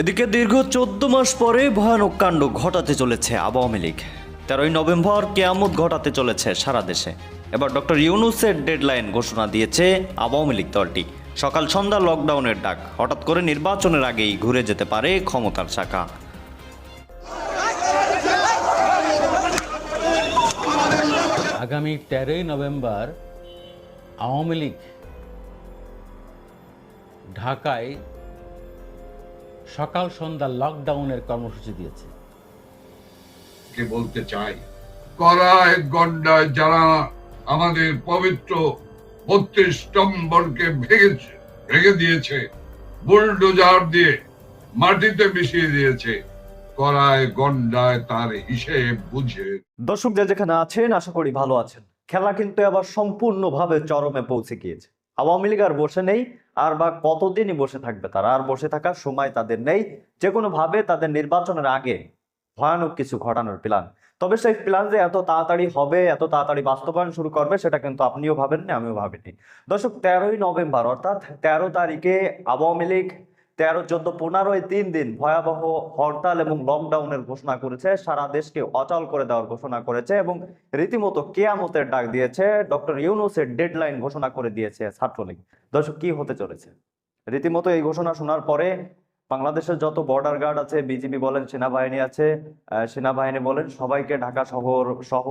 এদিকে দীর্ঘ চোদ্দ মাস পরে ভয়ানক কাণ্ড ঘটাতে চলেছে আওয়ামী লীগ। তেরোই নভেম্বর কেয়ামত ঘটাতে চলেছে সারা দেশে। এবার ডক্টর ইউনুসের ডেডলাইন ঘোষণা দিয়েছে আওয়ামী লীগ দলটি। সকাল সন্ধ্যা লকডাউনের ডাক, হঠাৎ করে নির্বাচনের আগেই ঘুরে যেতে পারে ক্ষমতার শাখা। আগামী তেরোই নভেম্বর আওয়ামী লীগ ঢাকায় সকাল সন্ধ্যা লকডাউনের কর্মসূচি দিয়েছে। কে বলতে চাই করায় গন্ডায় যারা আমাদের পবিত্র বত্রিশ নম্বরকে ভেঙেছে ভেঙে দিয়েছে বুলডোজার দিয়ে মাটিতে মিশিয়ে দিয়েছে করায় গন্ডায় তার হিসেব বুঝে। দর্শক যে যেখানে আছেন আশা করি ভালো আছেন। খেলা কিন্তু আবার সম্পূর্ণভাবে চরমে পৌঁছে গিয়েছে। আওয়ামী লীগ আর বসে নেই আর বা কতদিনই বসে থাকবে তারা? আর বসে থাকার সময় তাদের নেই। যে কোনোভাবে তাদের নির্বাচনের আগে ভয়ানক কিছু ঘটানোর প্ল্যান তবে সেই প্ল্যান যে এত তাড়াতাড়ি হবে, এত তাড়াতাড়ি বাস্তবায়ন শুরু করবে, সেটা কিন্তু আপনিও ভাবেননি, আমিও ভাবিনি। দর্শক, তেরোই নভেম্বর, অর্থাৎ তেরো তারিখে আওয়ামী লীগ তেরো, চোদ্দ, পনেরোই তিন দিন ভয়াবহ হরতাল এবং লকডাউনের ঘোষণা করেছে। সারা দেশকে অচল করে দেওয়ার ঘোষণা করেছে এবং রীতিমতো কেয়ামতের ডাক দিয়েছে। ডক্টর ইউনুসের ডেডলাইন ঘোষণা করে দিয়েছে ছাত্রলীগ। দর্শক, কি হতে চলেছে? রীতিমতো এই ঘোষণা শোনার পরে বাংলাদেশের যত বর্ডার গার্ড আছে, বিজিবি বলেন, সেনাবাহিনী আছে সেনাবাহিনী বলেন, সবাইকে ঢাকা শহর সহ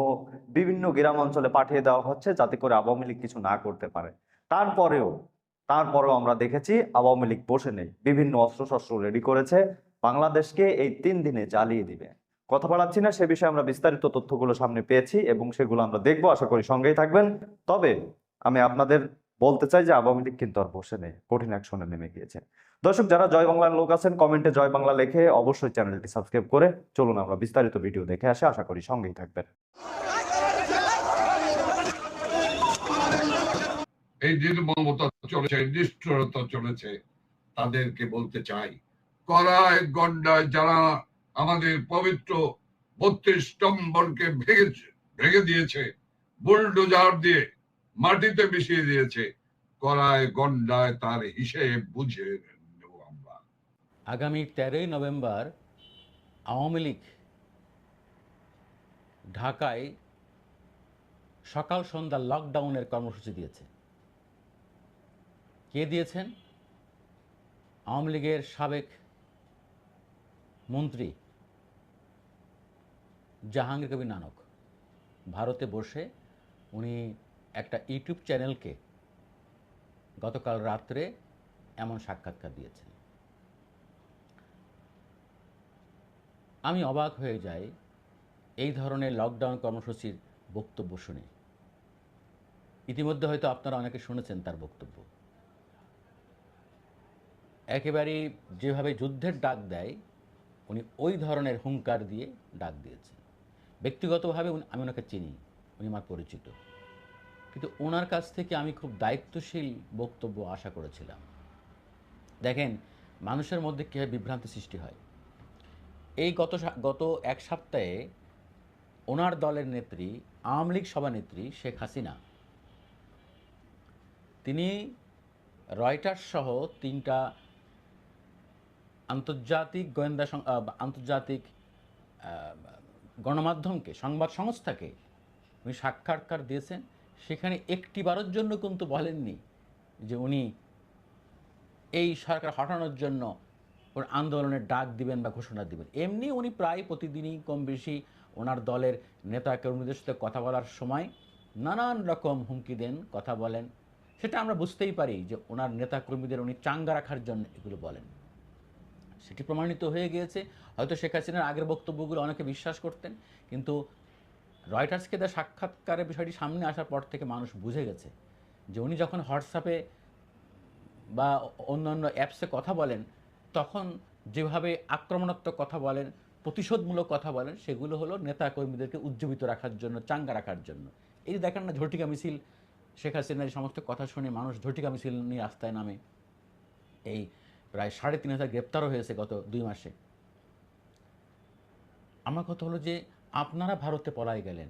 বিভিন্ন গ্রাম অঞ্চলে পাঠিয়ে দেওয়া হচ্ছে যাতে করে আওয়ামী লীগ কিছু না করতে পারে। তারপরেও তারপরেও আমরা দেখেছি আওয়ামী লীগ বসে নেই। বিভিন্ন অস্ত্রশস্ত্র রেডি করেছে। বাংলাদেশকে এই তিন দিনে জ্বালিয়ে দিবে। কথা বাড়াচ্ছি না, সে বিষয়ে আমরা বিস্তারিত তথ্যগুলো সামনে পেয়েছি এবং সেগুলো আমরা দেখব। আশা করি সঙ্গেই থাকবেন। তবে আমি আপনাদের বলতে চাই যে আওয়ামী লীগ কিন্তু আর বসে নেই। কঠিন অ্যাকশনে নেমে গিয়েছে। দর্শক, যারা জয় বাংলার লোক আছেন, কমেন্টে জয় বাংলা লেখে অবশ্যই চ্যানেলটি সাবস্ক্রাইব করে চলুন আমরা বিস্তারিত ভিডিও দেখে আসে। আশা করি সঙ্গেই থাকবেন। এই নির্মমতা চলেছে, নিষ্ঠুরতা চলেছে, তাদেরকে বলতে চাই। করায় গন্ডায় যারা আমাদের পবিত্র বত্রিশ নম্বরকে ভেঙেছে ভেঙে দিয়েছে, বুলডোজার দিয়ে মাটিতে মিশিয়ে দিয়েছে করায় গন্ডায় তার হিসেব বুঝে আমরা। আগামী তেরোই নভেম্বর আওয়ামী লীগ ঢাকায় সকাল সন্ধ্যা লকডাউনের কর্মসূচি দিয়েছে। কে দিয়েছেন? আওয়ামী লীগের সাবেক মন্ত্রী জাহাঙ্গীর কবি নানক। ভারতে বসে উনি একটা ইউটিউব চ্যানেলকে গতকাল রাত্রে এমন সাক্ষাৎকার দিয়েছেন। আমি অবাক হয়ে যাই এই ধরনের লকডাউন কর্মসূচির বক্তব্য শুনে। ইতিমধ্যে হয়তো আপনারা অনেকে শুনেছেন তার বক্তব্য। একেবারে যেভাবে যুদ্ধের ডাক দেয়, উনি ওই ধরনের হুঙ্কার দিয়ে ডাক দিয়েছেন। ব্যক্তিগতভাবে আমি ওনাকে চিনি, উনি আমার পরিচিত। কিন্তু ওনার কাছ থেকে আমি খুব দায়িত্বশীল বক্তব্য আশা করেছিলাম। দেখেন, মানুষের মধ্যে কীভাবে বিভ্রান্তি সৃষ্টি হয়। এই গত গত এক সপ্তাহে ওনার দলের নেত্রী, আওয়ামী লীগ সভানেত্রী শেখ হাসিনা, তিনি রয়টার্স সহ তিনটা আন্তর্জাতিক গোয়েন্দা আন্তর্জাতিক গণমাধ্যমকে, সংবাদ সংস্থাকে উনি সাক্ষাৎকার দিয়েছেন। সেখানে একটিবারের জন্য কিন্তু বলেননি যে উনি এই সরকার হটানোর জন্য ওর আন্দোলনের ডাক দিবেন বা ঘোষণা দিবেন। এমনি উনি প্রায় প্রতিদিনই কম বেশি ওনার দলের নেতা কর্মীদের সাথে কথা বলার সময় নানান রকম হুমকি দেন, কথা বলেন। সেটা আমরা বুঝতেই পারি যে ওনার নেতা কর্মীদের উনি চাঙ্গা রাখার জন্য এগুলো বলেন। সেটি প্রমাণিত হয়ে গিয়েছে। হয়তো শেখ হাসিনার আগের বক্তব্যগুলো অনেকে বিশ্বাস করতেন, কিন্তু রয়টার্সকে দেওয়া সাক্ষাৎকারের বিষয়টি সামনে আসার পর থেকে মানুষ বুঝে গেছে যে উনি যখন হোয়াটসঅ্যাপে বা অন্যান্য অ্যাপসে কথা বলেন, তখন যেভাবে আক্রমণাত্মক কথা বলেন, প্রতিশোধমূলক কথা বলেন, সেগুলো হলো নেতা কর্মীদেরকে উজ্জীবিত রাখার জন্য, চাঙ্গা রাখার জন্য। এই দেখেন না, ঝটিকা মিছিল, শেখ হাসিনার সমস্ত কথা শুনে মানুষ ঝটিকা মিছিল নিয়ে রাস্তায় নামে। এই প্রায় সাড়ে তিন হাজার গ্রেপ্তারও হয়েছে গত দুই মাসে। আমার কথা হলো যে আপনারা ভারতে পলায় গেলেন।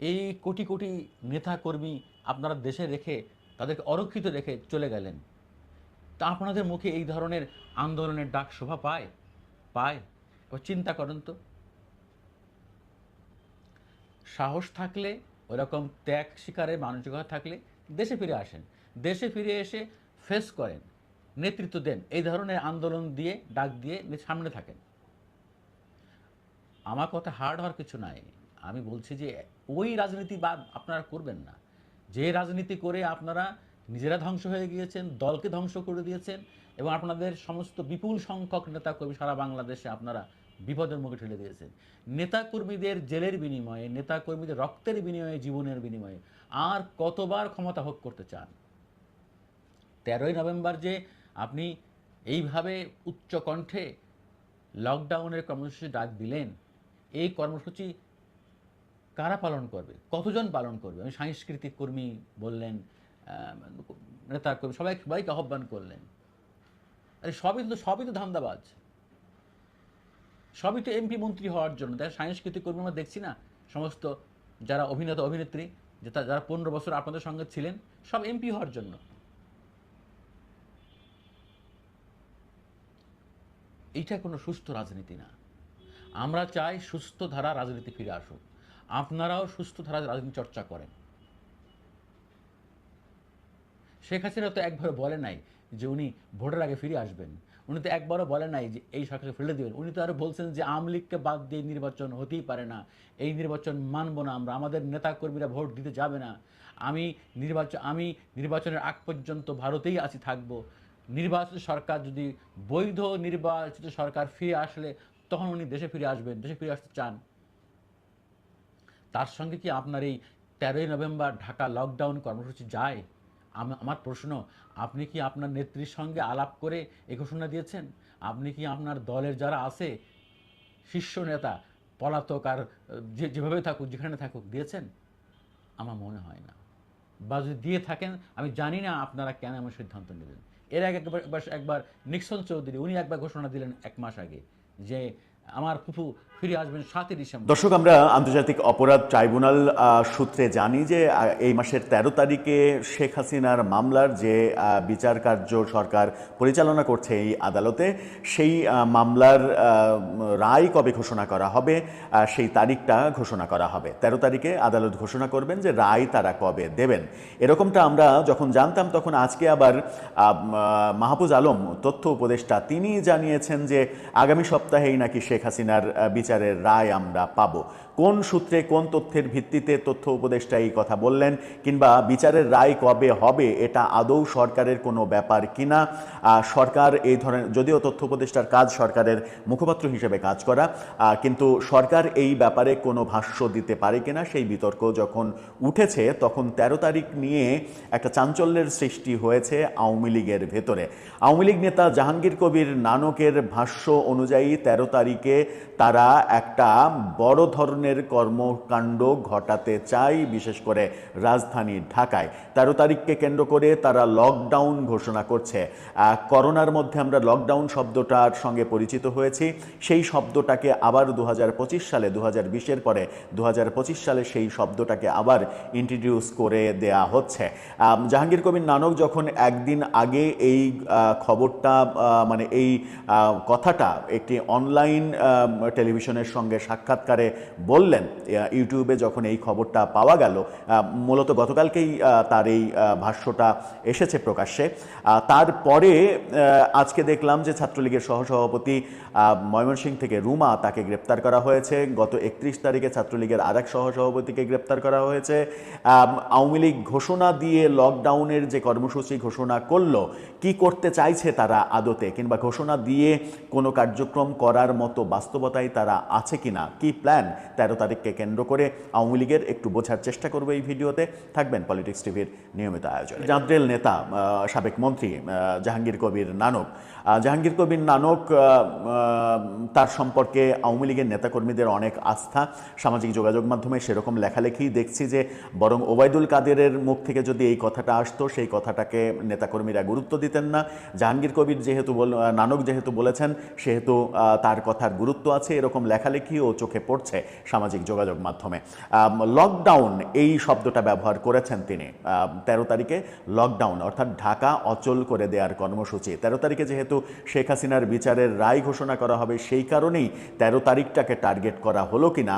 এই কোটি কোটি নেতা কর্মী আপনারা দেশে রেখে, তাদেরকে অরক্ষিত রেখে চলে গেলেন। তা আপনাদের মুখে এই ধরনের আন্দোলনের ডাক শোভা পায়? পায়? এবার চিন্তা করেন তো। সাহস থাকলে ওরকম ত্যাগ শিকারের মানসিকতা থাকলে দেশে ফিরে আসেন। দেশে ফিরে এসে ফেস করেন। নেতৃত্ব দেন। এই ধরনের আন্দোলন দিয়ে, ডাক দিয়ে সামনে থাকেন। আমার কথা হার্ড হওয়ার কিছু নাই। আমি বলছি যে, ওই রাজনীতি বা আপনারা করবেন না। যে রাজনীতি করে আপনারা নিজেরা ধ্বংস হয়ে গিয়েছেন, দলকে ধ্বংস করে দিয়েছেন এবং আপনাদের সমস্ত বিপুল সংখ্যক নেতাকর্মী সারা বাংলাদেশে আপনারা বিপদের মুখে ঠেলে দিয়েছেন। নেতাকর্মীদের জেলের বিনিময়ে, নেতাকর্মীদের রক্তের বিনিময়ে, জীবনের বিনিময়ে আর কতবার ক্ষমতা ভোগ করতে চান? তেরোই নভেম্বর যে আপনি এইভাবে উচ্চ কণ্ঠে লকডাউনের কর্মসূচি ডাক দিলেন, এই কর্মসূচি কারা পালন করবে? কতজন পালন করবে? আমি সাংস্কৃতিক কর্মী বললেন নেতা কর্মী, সবাই সবাইকে আহ্বান করলেন। আরে সবই তো সবই তো ধান্দাবাজ। সবই তো এমপি মন্ত্রী হওয়ার জন্য। তাই সাংস্কৃতিক কর্মী আমরা দেখছি না, সমস্ত যারা অভিনেতা, অভিনেত্রী যারা পনেরো বছর আপনাদের সঙ্গে ছিলেন, সব এমপি হওয়ার জন্য। এইটা কোনো সুস্থ রাজনীতি না। আমরা চাই সুস্থ ধারা রাজনীতি ফিরে আসুক। আপনারাও সুস্থ ধারা রাজনীতি চর্চা করেন। শেখ হাসিনা তো একবারও বলে নাই যে উনি ভোটের আগে ফিরে আসবেন। উনি তো একবারও বলে নাই যে এই সরকারকে ফেলে দেবেন। উনি তো আরও বলছেন যে আওয়ামী লীগকে বাদ দিয়ে নির্বাচন হতেই পারে না। এই নির্বাচন মানব না আমরা। আমাদের নেতাকর্মীরা ভোট দিতে যাবে না। আমি নির্বাচন আমি নির্বাচনের আগ পর্যন্ত ভারতেই আছি, থাকব। নির্বাচিত সরকার যদি বৈধ নির্বাচিত সরকার ফিরে আসলে তখন উনি দেশে ফিরে আসবেন, দেশে ফিরে আসতে চান। তার সঙ্গে কি আপনার এই তেরোই নভেম্বর ঢাকা লকডাউন কর্মসূচি যায়? আমার প্রশ্ন, আপনি কি আপনার নেত্রীর সঙ্গে আলাপ করে এ ঘোষণা দিয়েছেন? আপনি কি আপনার দলের যারা আছে, শীর্ষ নেতা, পলাতক আর যে, যেভাবে থাকুক, যেখানে থাকুক, দিয়েছেন? আমার মনে হয় না। বা যদি দিয়ে থাকেন, আমি জানি না আপনারা কেন এমন সিদ্ধান্ত নেবেন এর আগে একবার একবার- নিক্সন চৌধুরী, উনি একবার ঘোষণা দিলেন এক মাস আগে যে আমার ফুফু ফিরে আসবেন সাতই ডিসেম্বর। দর্শক আমরা আন্তর্জাতিক অপরাধ ট্রাইব্যুনাল সূত্রে জানি যে এই মাসের ১৩ তারিখে শেখ হাসিনার মামলার যে বিচার কার্য সরকার পরিচালনা করছে এই আদালতে সেই মামলার রায় কবে ঘোষণা করা হবে সেই তারিখটা ঘোষণা করা হবে। ১৩ তারিখে আদালত ঘোষণা করবেন যে রায় তারা কবে দেবেন। এরকমটা আমরা যখন জানতাম তখন আজকে আবার মাহফুজ আলম তথ্য উপদেষ্টা তিনি জানিয়েছেন যে আগামী সপ্তাহেই নাকি শেখ হাসিনার আহ, বিচারের রায় আমরা পাব। কোন সূত্রে কোন তথ্যের ভিত্তিতে তথ্য উপদেষ্টা এই কথা বললেন কিংবা বিচারের রায় কবে হবে এটা আদৌ সরকারের কোনো ব্যাপার কিনা? সরকার এই ধরনের, যদিও তথ্য উপদেষ্টার কাজ সরকারের মুখপাত্র হিসেবে কাজ করা কিন্তু সরকার এই ব্যাপারে কোনো ভাষ্য দিতে পারে কিনা সেই বিতর্ক যখন উঠেছে তখন ১৩ তারিখ নিয়ে একটা চাঞ্চল্যের সৃষ্টি হয়েছে আওয়ামী লীগের ভেতরে। আওয়ামী লীগ নেতা জাহাঙ্গীর কবির নানকের ভাষ্য অনুযায়ী ১৩ তারিখে তারা একটা বড় ধরনের কর্মকাণ্ড ঘটাতে চাই বিশেষ করে রাজধানী ঢাকায়। তেরো তারিখকে কেন্দ্র করে তারা লকডাউন ঘোষণা করছে। করোনার মধ্যে আমরা লকডাউন শব্দটার সঙ্গে পরিচিত হয়েছি। সেই শব্দটাকে আবার দু হাজার পঁচিশ সালে দু বিশের পরে দু হাজার পঁচিশ সালে সেই শব্দটাকে আবার ইন্ট্রোডিউস করে দেয়া হচ্ছে। জাহাঙ্গীর কবির নানক যখন একদিন আগে এই খবরটা মানে এই কথাটা একটি অনলাইন আম, টেলিভিশনের সঙ্গে সাক্ষাৎকারে বললেন ইউটিউবে যখন এই খবরটা পাওয়া গেল মূলত গতকালকেই তার এই ভাষ্যটা এসেছে প্রকাশ্যে। তারপরে আজকে দেখলাম যে ছাত্রলীগের সহসভাপতি ময়মনসিংহ থেকে রুমা তাকে গ্রেপ্তার করা হয়েছে। গত একত্রিশ তারিখে ছাত্রলীগের আরেক সহসভাপতিকে গ্রেপ্তার করা হয়েছে। আওয়ামী লীগ ঘোষণা দিয়ে লকডাউনের যে কর্মসূচি ঘোষণা করল, কি করতে চাইছে তারা আদতে? কিংবা ঘোষণা দিয়ে কোনো কার্যক্রম করার মতো বাস্তবতায় তারা আছে কি না কী প্ল্যান তেরো তারিখকে কেন্দ্র করে আওয়ামী লীগের একটু বোঝার চেষ্টা করবে এই ভিডিওতে। থাকবেন পলিটিক্স টিভির নিয়মিত আয়োজন। জাদ্রেল নেতা সাবেক মন্ত্রী জাহাঙ্গীর কবির নানক জাহাঙ্গীর কবির নানক তার সম্পর্কে আওয়ামী লীগের নেতাকর্মীদের অনেক আস্থা। সামাজিক যোগাযোগ মাধ্যমে সেরকম লেখালেখি দেখছি যে, বরং ওবায়দুল কাদেরের মুখ থেকে যদি এই কথাটা আসতো, সেই কথাটাকে নেতাকর্মীরা গুরুত্ব দিতেন না। জাহাঙ্গীর কবির যেহেতু নানক যেহেতু বলেছেন, সেহেতু তার কথার গুরুত্ব আছে, এরকম লেখালেখিও চোখে পড়ছে সামাজিক যোগাযোগ মাধ্যমে। লকডাউন এই শব্দটা ব্যবহার করেছেন তিনি তেরো তারিখে। লকডাউন অর্থাৎ ঢাকা অচল করে দেওয়ার কর্মসূচি। তেরো তারিখে যেহেতু শেখ হাসিনার বিচারের রায় ঘোষণা করা হবে সেই কারণেই তেরো তারিখটাকে টার্গেট করা হলো কিনা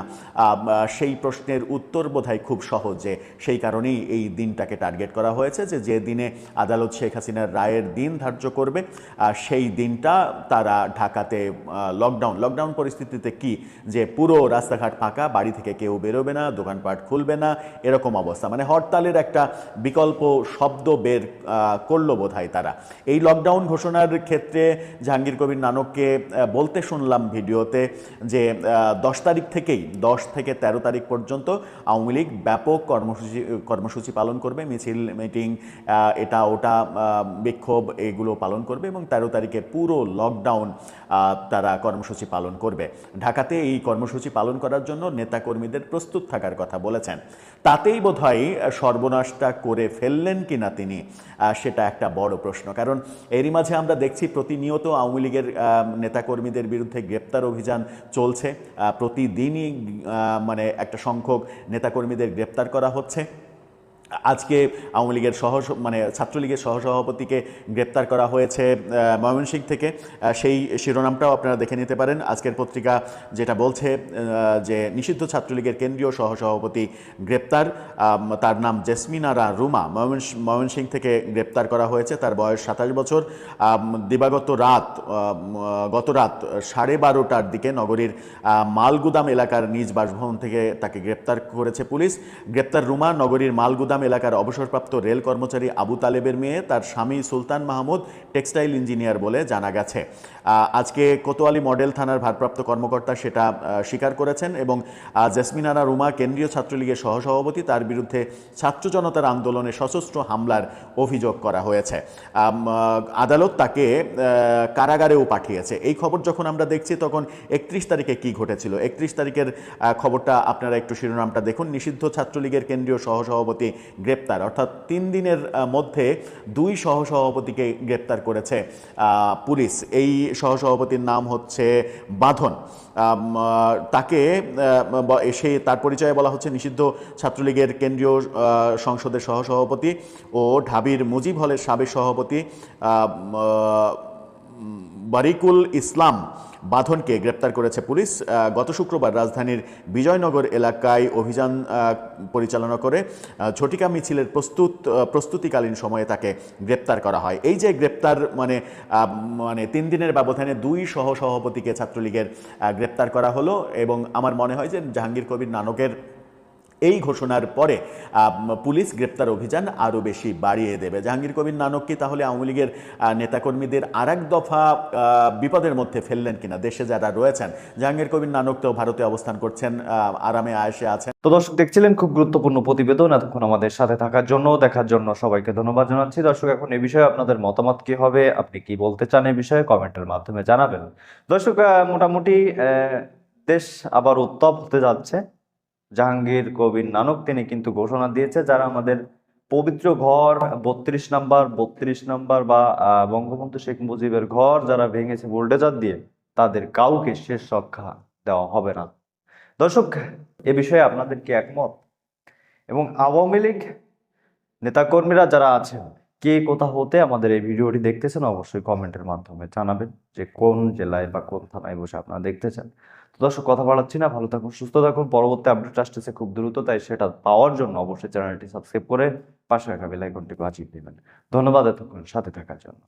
সেই প্রশ্নের উত্তর বোধহয় খুব সহজ। সেই কারণেই এই দিনটাকে টার্গেট করা হয়েছে যে যে দিনে আদালত শেখ হাসিনার রায়ের দিন ধার্য করবে সেই দিনটা তারা ঢাকাতে লকডাউন লকডাউন পরিস্থিতিতে কি যে পুরো রাস্তাঘাট ফাঁকা, বাড়ি থেকে কেউ বেরোবে না, দোকানপাট খুলবে না, এরকম অবস্থা। মানে হরতালের একটা বিকল্প শব্দ বের করল বোধহয় তারা। এই লকডাউন ঘোষণার ক্ষেত্রে জাহাঙ্গীর কবির নানককে বলতে শুনলাম ভিডিওতে যে দশ তারিখ থেকেই, দশ থেকে তেরো তারিখ পর্যন্ত আওয়ামী লীগ ব্যাপক কর্মসূচি কর্মসূচি পালন করবে, মিছিল, মিটিং এটা ওটা বিক্ষোভ এগুলো পালন করবে এবং তেরো তারিখে পুরো লকডাউন তারা কর্মসূচি পালন করবে। ঢাকাতে এই কর্মসূচি পালন করার জন্য নেতাকর্মীদের প্রস্তুত থাকার কথা বলেছেন। তাতেই বোধহয় সর্বনাশটা করে ফেললেন কিনা তিনি সেটা একটা বড় প্রশ্ন। কারণ এরই মাঝে আমরা দেখছি প্রতিনিয়ত আওয়ামী লীগের নেতাকর্মীদের বিরুদ্ধে গ্রেপ্তার অভিযান চলছে। প্রতিদিনই মানে একটা সংখ্যক নেতাকর্মীদের গ্রেপ্তার করা হচ্ছে। আজকে আওয়ামী লীগের সহ মানে ছাত্রলীগের সহসভাপতিকে গ্রেপ্তার করা হয়েছে ময়মনসিংহ থেকে। সেই শিরোনামটাও আপনারা দেখে নিতে পারেন। আজকের পত্রিকা যেটা বলছে যে নিষিদ্ধ ছাত্রলীগের কেন্দ্রীয় সহসভাপতি গ্রেপ্তার। তার নাম জেসমিন আরা রুমা। ময়মনসিংহ ময়মনসিংহ থেকে গ্রেপ্তার করা হয়েছে। তার বয়স সাতাশ বছর। দিবাগত রাত গত রাত সাড়ে বারোটার দিকে নগরীর মালগুদাম এলাকার নিজ বাসভবন থেকে তাকে গ্রেপ্তার করেছে পুলিশ। গ্রেপ্তার রুমা নগরীর মালগুদাম এলাকার অবসরপ্রাপ্ত রেল কর্মচারী আবু তালেবের মেয়ে তার স্বামী সুলতান মাহমুদ টেক্সটাইল ইঞ্জিনিয়ার বলে জানা গেছে। আজকে কোতোয়ালি মডেল থানার ভারপ্রাপ্ত কর্মকর্তা সেটা স্বীকার করেছেন এবং আহ, জেসমিন আরা রুমা কেন্দ্রীয় ছাত্রলীগের সহসভাপতি তার বিরুদ্ধে ছাত্র জনতার আন্দোলনে সশস্ত্র হামলার অভিযোগ করা হয়েছে। আদালত তাকে কারাগারেও পাঠিয়েছে। এই খবর যখন আমরা দেখছি তখন একত্রিশ তারিখে কি ঘটেছিল? একত্রিশ তারিখের খবরটা আপনারা একটু শিরোনামটা দেখুন। নিষিদ্ধ ছাত্রলীগের কেন্দ্রীয় সহসভাপতি গ্রেপ্তার, অর্থাৎ তিন দিনের মধ্যে দুই সহসভাপতিকে গ্রেপ্তার করেছে পুলিশ। এই সহসভাপতির নাম হচ্ছে বাঁধন। তাকে সে তার পরিচয়ে বলা হচ্ছে নিষিদ্ধ ছাত্রলীগের কেন্দ্রীয় সংসদের সহসভাপতি ও ঢাবির মুজিব হলের সাবেক সভাপতি বারিকুল ইসলাম বাঁধনকে গ্রেপ্তার করেছে পুলিশ। গত শুক্রবার রাজধানীর বিজয়নগর এলাকায় অভিযান পরিচালনা করে ঝটিকা মিছিলের প্রস্তুত প্রস্তুতিকালীন সময়ে তাকে গ্রেপ্তার করা হয়। এই যে গ্রেপ্তার মানে মানে তিন দিনের ব্যবধানে দুই সহ সভাপতিকে ছাত্রলীগের গ্রেপ্তার করা হলো এবং আমার মনে হয় যে জাহাঙ্গীর কবির নানকের এই ঘোষণার পরে পুলিশ গ্রেপ্তার অভিযান আরও বেশি বাড়িয়ে দেবে। জাহাঙ্গীর কবির নানক কি তাহলে আওয়ামী লীগের নেতাকর্মীদের আর এক দফা বিপদের মধ্যে ফেললেন কিনা? দেশে যারা রয়েছেন, জাহাঙ্গীর কবির নানক তো ভারতে অবস্থান করছেন আরামে আয়েসে আছেন। তো দর্শক, দেখছিলেন খুব গুরুত্বপূর্ণ প্রতিবেদন। এতক্ষণ আমাদের সাথে থাকার জন্য, দেখার জন্য সবাইকে ধন্যবাদ জানাচ্ছি। দর্শক, এখন এ বিষয়ে আপনাদের মতামত কি হবে? আপনি কি বলতে চান এ বিষয়ে? কমেন্টের মাধ্যমে জানাবেন। দর্শক মোটামুটি দেশ আবার উত্তপ হতে যাচ্ছে। জাহাঙ্গীর, কবির, নানক তিনি কিন্তু ঘোষণা দিয়েছে, যারা আমাদের পবিত্র ঘর, বত্রিশ নাম্বার বত্রিশ নাম্বার বা বঙ্গবন্ধু শেখ মুজিবের ঘর যারা ভেঙেছে বুলডেজার দিয়ে, তাদের কাউকে শেষ রক্ষা দেওয়া হবে না। দর্শক, এ বিষয়ে আপনাদের কি একমত। এবং আওয়ামী লীগ নেতাকর্মীরা যারা আছেন, কে কোথা হতে আমাদের এই ভিডিওটি দেখতেছেন, অবশ্যই কমেন্টের মাধ্যমে জানাবেন যে কোন জেলায় বা কোন থানায় বসে আপনারা দেখতেছেন। তো দর্শক, কথা বাড়াচ্ছি না। ভালো থাকুন, সুস্থ থাকুন। পরবর্তী আপডেট আসতেছে খুব দ্রুত, তাই সেটা পাওয়ার জন্য অবশ্যই চ্যানেলটি সাবস্ক্রাইব করে পাশে রাখা বেলাইকনটি বাঁচিয়ে দেবেন। ধন্যবাদ এতক্ষণ, সাথে থাকার জন্য।